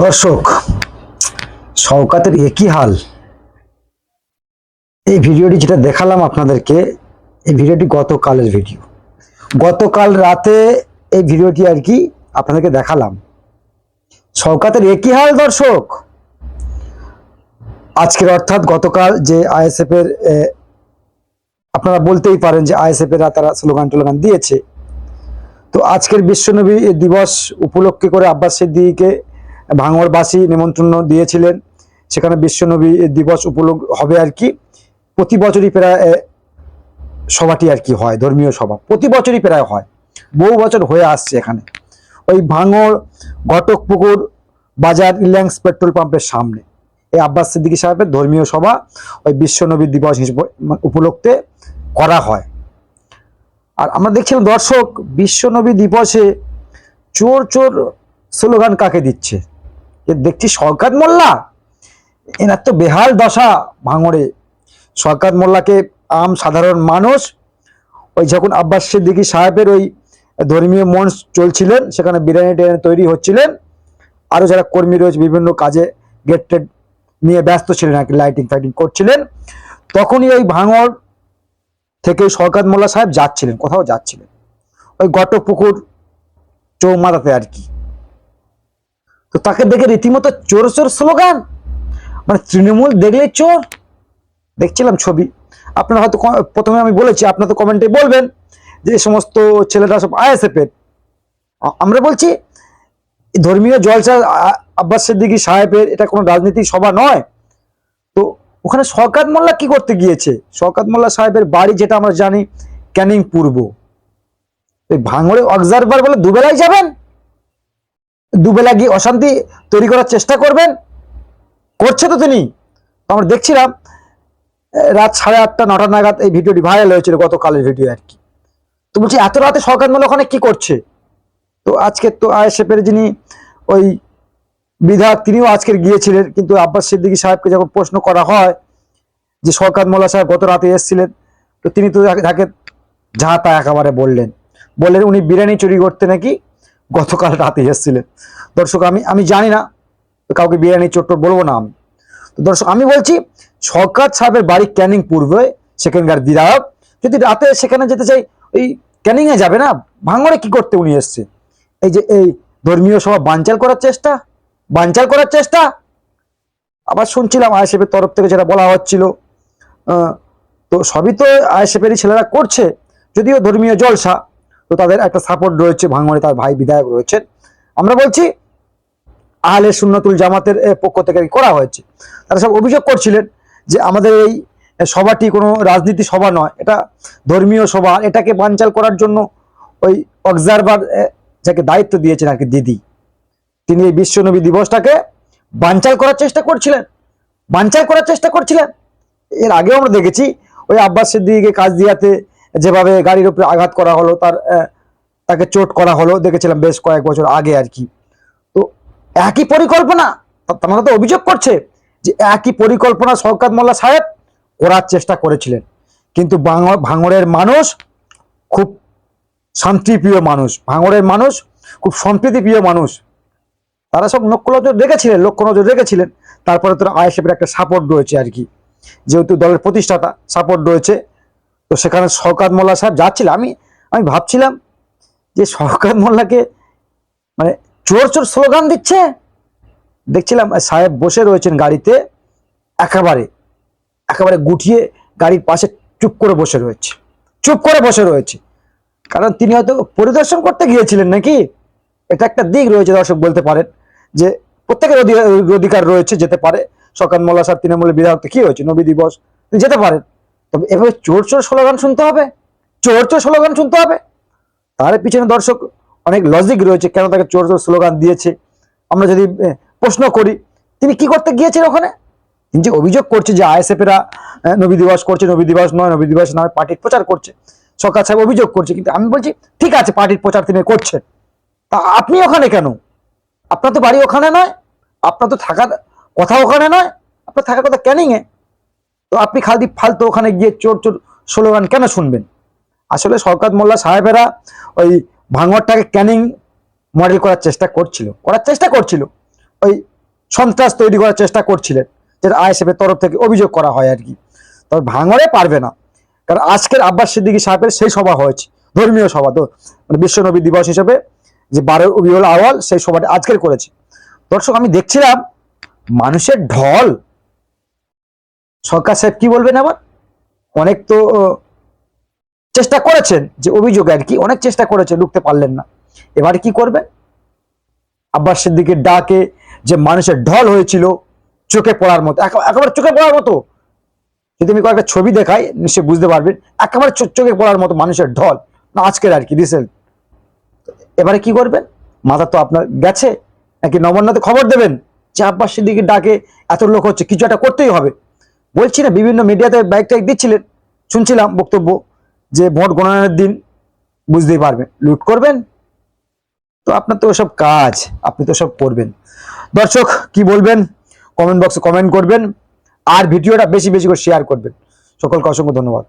দর্শক, শওকাতের একই হাল। এই ভিডিওটি যেটা দেখালাম আপনাদেরকে, এই ভিডিওটি গতকালের ভিডিও। গতকাল রাতে এই ভিডিওটি আর কি আপনাদেরকে দেখালাম। শওকাতের একই হাল দর্শক। আজকের অর্থাৎ গতকাল যে আইএসএফ এর আপনারা বলতেই পারেন যে আইএসএফ এরা তারা স্লোগান টোলোগান দিয়েছে। তো আজকের বিশ্বনবী দিবস উপলক্ষে করে আব্বাস সিদ্দিকীকে ভাঙড়বাসী নিমন্ত্রণ দিয়েছিলেন। সেখানে বিশ্বনবী দিবস উপলক্ষ হবে আর কি। প্রতি বছরই প্রায় সভাটি আর কি হয়, ধর্মীয় সভা। প্রতি বছরই প্রায় হয়। বহু বছর হয়ে আসছে এখানে। ওই ভাঙড় ঘটকপুকুর বাজার রিলায়েন্স পেট্রোল পাম্পের সামনে। এই আব্বাস সিদ্দিকী সাহেবের ধর্মীয় সভা ওই বিশ্বনবী দিবস হিসেবে উপলক্ষে করা হয়। আর আমরা দেখছিলাম দর্শক, বিশ্বনবী দিবসে চোর চোর স্লোগান কাকে দিচ্ছে? দেখছি শওকাত মোল্লা? এনার তো বেহাল দশা ভাঙড়ে। শওকাত মোল্লাকে আম সাধারণ মানুষ। ওই যখন আব্বাস সিদ্দিকী সাহেবের ওই ধর্মীয় মঞ্চ চলছিলেন, সেখানে বিরিয়ানি টিরিয়ানি তৈরি হচ্ছিলেন আরও যারা কর্মী রয়েছে, বিভিন্ন কাজে গেট টেট নিয়ে ব্যস্ত ছিলেন আর কি লাইটিং ফাইটিং করছিলেন, তখনই ওই ভাঙড় থেকে শওকাত মোল্লা সাহেব যাচ্ছিলেন, কোথাও যাচ্ছিলেন। ওই গটপুকুর চৌমাথাতে আর কি। তো তাকে দেখে রীতিমতো চোর চোর স্লোগান। মানে তৃণমূল দেখলে চোর। দেখছিলাম ছবি। আপনারা হয়তো প্রথমে আমি বলেছি, আপনারা তো কমেন্টে বলবেন যে সমস্ত ছেলেরা সব আইএসএফ এর। আ- আমরা বলছি, ধর্মীয় জলসা আব্বাস সিদ্দিকী সাহেবের, এটা কোনো রাজনৈতিক সভা নয়। তো ওখানে শওকাত মোল্লা কি করতে গিয়েছে? শওকাত মোল্লা সাহেবের বাড়ি, যেটা আমরা জানি, ক্যানিং পূর্ব। এই ভাঙড়ে অবজারভার বলে দুবেলায় যাবেন? দুবেলা গিয়ে অশান্তি তৈরি করার চেষ্টা করবেন। করছে তো তিনি। আমরা দেখছিলাম রাত সাড়ে আটটা, নটা নাগাদ এই ভিডিওটি ভাইরাল হয়েছিল গতকালের ভিডিও আর কি। তো বলছি, এত রাতে সরকার মূল ওখানে কি করছে? তো আজকে তো আইএসএফ এর যিনি ওই বিধায়ক, তিনিও আজকের গিয়েছিলেন, কিন্তু আব্বাস সিদ্দিকী সাহেবকে যখন প্রশ্ন করা হয় যে সরকার মোল্লা সাহেব গত রাতে এসেছিলেন, তো তিনি তো তাকে- যা তা একেবারে বললেন। বললেন, উনি বিরিয়ানি চুরি করতে নাকি গতকাল রাতে এসেছিলেন। দর্শক, আমি আমি জানি না, কাউকে বিরিয়ানি চোট্ট বলব না আমি। তো দর্শক, আমি বলছি, সরকার সাহেবের বাড়ি ক্যানিং পূর্বে, সেখানকার বিধায়ক, যদি রাতে সেখানে যেতে চাই, ওই ক্যানিং এ যাবে না? ভাঙড়ে কি করতে উনি এসছে এই যে, এই ধর্মীয় সভা, বানচাল করার চেষ্টা? বানচাল করার চেষ্টা? আবার শুনছিলাম আইএসএফের তরফ থেকে যেটা বলা হচ্ছিল তো সবই তো আইএসএফেরই ছেলেরা করছে, যদিও ধর্মীয় জলসা তো তাদের একটা সাপোর্ট রয়েছে, ভাঙড়ে তার ভাই বিধায়ক রয়েছেন। আমরা বলছি, আহলে সুন্নতুল জামাতের পক্ষ থেকে করা হয়েছে? তারা সব অভিযোগ করছিলেন যে আমাদের এই সভাটি কোনো রাজনীতি সভা নয়, এটা ধর্মীয় সভা। এটাকে বানচাল করার জন্য ওই অবজারভার যাকে দায়িত্ব দিয়েছেন আর কি দিদি, তিনি এই বিশ্বনবী দিবসটাকে বানচাল করার চেষ্টা করছিলেন। বানচাল করার চেষ্টা করছিলেন। এর আগেও আমরা দেখেছি, ওই আব্বাস সিদ্দিকে কাজ দিয়াতে যেভাবে গাড়ির উপরে আঘাত করা হলো, তার তাকে চোট করা হলো, দেখেছিলাম বেশ কয়েক বছর আগে আর কি। তো একই পরিকল্পনা তারা তো অভিযোগ করছে যে একই পরিকল্পনা শওকাত মোল্লা সাহেব করার চেষ্টা করেছিলেন। কিন্তু ভাঙড়ের মানুষ খুব শান্তিপ্রিয় মানুষ, ভাঙড়ের মানুষ খুব সম্প্রীতিপ্রিয় মানুষ। তারা সব লক্ষ্য নজর রেখেছিলেন লক্ষ্য নজর রেখেছিলেন। তারপরে তো আইএসএফের একটা সাপোর্ট রয়েছে আর কি। যেহেতু দলের প্রতিষ্ঠাতা সাপোর্ট রয়েছে। তো সেখানে শওকাত মোল্লা সাহেব যাচ্ছিল। আমি আমি ভাবছিলাম যে শওকাত মোল্লাকে মানে চোর চোর স্লোগান দিচ্ছে? দেখছিলাম সাহেব বসে রয়েছেন গাড়িতে, একেবারে একেবারে গুটিয়ে গাড়ির পাশে চুপ করে বসে রয়েছে। চুপ করে বসে রয়েছে। কারণ তিনি হয়তো পরিদর্শন করতে গিয়েছিলেন নাকি? এটা একটা দিক রয়েছে, দর্শক বলতে পারেন, যে প্রত্যেকের অধিকার রয়েছে, যেতে পারে। সকাল মোল্লা সাহেব, তৃণমূলের বিধায়ক কি হয়েছে? নবী দিবস যেতে পারেন। তবে এভাবে চোর চোর স্লোগান শুনতে হবে? চোর চোর স্লোগান শুনতে হবে? তার পিছনে দর্শক অনেক লজিক রয়েছে কেন তাকে চোর চোর স্লোগান দিয়েছে। আমরা যদি প্রশ্ন করি, তিনি কি করতে গিয়েছেন ওখানে? তিনি যে অভিযোগ করছে যে আইএসএফেরা নবী দিবস করছে, নবী দিবস নয়, নবী দিবস নামে পার্টির প্রচার করছে। সরকার সাহেব অভিযোগ করছে, কিন্তু আমি বলছি, ঠিক আছে, পার্টির প্রচার তিনি করছেন। তা আপনি ওখানে কেন? আপনার তো বাড়ি ওখানে নয়, আপনার তো থাকার কথা ওখানে নয়, আপনার থাকার কথা ক্যানিংয়ে তো আপনি খালি ফালতু ওখানে গিয়ে চোর চোর স্লোগান কেন শুনবেন? আসলে শওকাত মোল্লা সাহেবেরা ওই ভাঙরটাকে ক্যানিং মডেল করার চেষ্টা করছিল, করার চেষ্টা করছিল। ওই সন্ত্রাস তৈরি করার চেষ্টা করছিলেন, যেটা আইএসএফ এর তরফ থেকে অভিযোগ করা হয় আর কি। তবে ভাঙরে পারবে না, কারণ আজকের আব্বাস সিদ্দিকী সাহেবের সেই সভা হয়েছে, ধর্মীয় সভা, তো মানে বিশ্বনবী দিবস হিসেবে যে বারো উবিউল আওয়াল সেই সভাটা আজকের করেছে। দর্শক, আমি দেখছিলাম মানুষের ঢল সরকার সাহেব কি বলবেন আবার? অনেক তো চেষ্টা করেছেন যে অভিযোগ আর কি, অনেক চেষ্টা করেছে লুকতে পারলেন না। এবারে কি করবেন? আব্বাস সিদ্দিকের ডাকে যে মানুষের ঢল হয়েছিল, চোখে পড়ার মতো, একে- একেবারে চোখে পড়ার মতো। যদি আমি কয়েকটা ছবি দেখাই, নিশ্চয়ই বুঝতে পারবেন, একেবারে চোখে পড়ার মতো মানুষের ঢল। না, আজকের আর কি, রিসেন্ট। এবারে কি করবেন? মাথা তো আপনার গেছে, নাকি নবান্নতে খবর দেবেন যে আব্বাস সিদ্দিকির ডাকে এত লোক হচ্ছে, কিছু একটা করতেই হবে। বলছি না, বিভিন্ন মিডিয়াতে বাইক টাইক দিচ্ছিলেন। শুনছিলাম বক্তব্য যে ভোট গণনার দিন বুঝতেই পারবেন, লুট করবেন। তো আপনার তো ওসব কাজ, আপনি তো সব করবেন। দর্শক, কি বলবেন? কমেন্ট বক্সে কমেন্ট করবেন। আর ভিডিওটা বেশি বেশি করে শেয়ার করবেন। সকলকে অসংখ্য ধন্যবাদ।